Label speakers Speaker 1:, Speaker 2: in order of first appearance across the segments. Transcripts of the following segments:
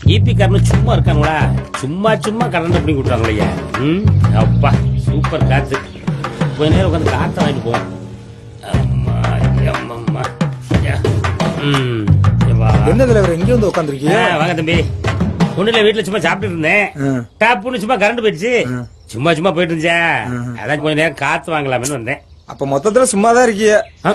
Speaker 1: EB காரனு சும்மா இருக்கானுங்களா? சும்மா சும்மா கரண்ட் பண்ணி விட்டுறாங்களே ம்? அப்பா சூப்பர் காத்து. கொஞ்ச நேரம் உட்காந்து காத்த வாங்கிட்டு போவோம் அம்மா அம்மம்மா யா. ம் வா.
Speaker 2: என்ன தலைவர் இங்க வந்து உட்காந்துருக்கீங்க
Speaker 1: வாங்க தம்பி. ஒண்ணுல வீட்டுல சும்மா சாப்பிட்டு இருந்தேன். டாப்புன்னு சும்மா கரண்ட் போயிடுச்சு. சும்மா சும்மா போயிட்டு இருந்துச்சா அதான் கொஞ்ச நேரம் காத்து வாங்கலாம்னு வந்தேன்.
Speaker 2: அப்ப மொத்தத்துல சும்மா தான் இருக்கீங்க
Speaker 1: ஆ,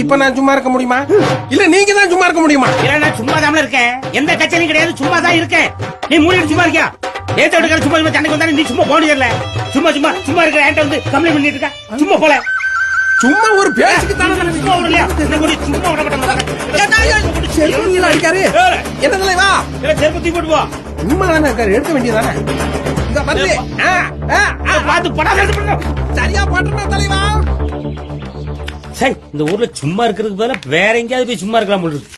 Speaker 3: இப்ப நான் சும்மா இருக்க முடியுமா? இல்ல நீங்க தான் சும்மா இருக்க முடியுமா?
Speaker 1: இல்ல நான் சும்மா தான் இருக்கேன். எந்த கச்சனையும் கிடையாது சும்மா தான் இருக்கேன். நீ மூணு சும்மா இருக்கியா? ஏத்த விட்டுக்கார சும்மா சும்மா சண்டைக்கு வந்தா நீ சும்மா இல்ல சும்மா சும்மா சும்மா இருக்கிற என்கிட்ட வந்து கம்ப்ளைண்ட் பண்ணிட்டு இருக்க? சும்மா போல.
Speaker 3: சும்மா ஒரு பேச்சுக்கு தானே
Speaker 1: சும்மா விட இல்லையா ஒரு சும்மா விட மாட்டேன்
Speaker 3: செல்வம் அடிக்காரு என்ன தலைவா
Speaker 1: இல்ல செருப்பு தூக்கி போட்டு போ
Speaker 3: சும்மா தானே இருக்காரு எடுக்க வேண்டியதானே இந்த வந்து ஆ, ஆ, ஆ,
Speaker 1: பார்த்து படாத எடுத்து போடு.
Speaker 3: சரியா பாட்டுனா தலைவா.
Speaker 1: சரி இந்த ஊர்ல சும்மா இருக்கிறதுக்கு பதிலாக வேற எங்கேயாவது போய் சும்மா இருக்கலாம் போல இருக்கு.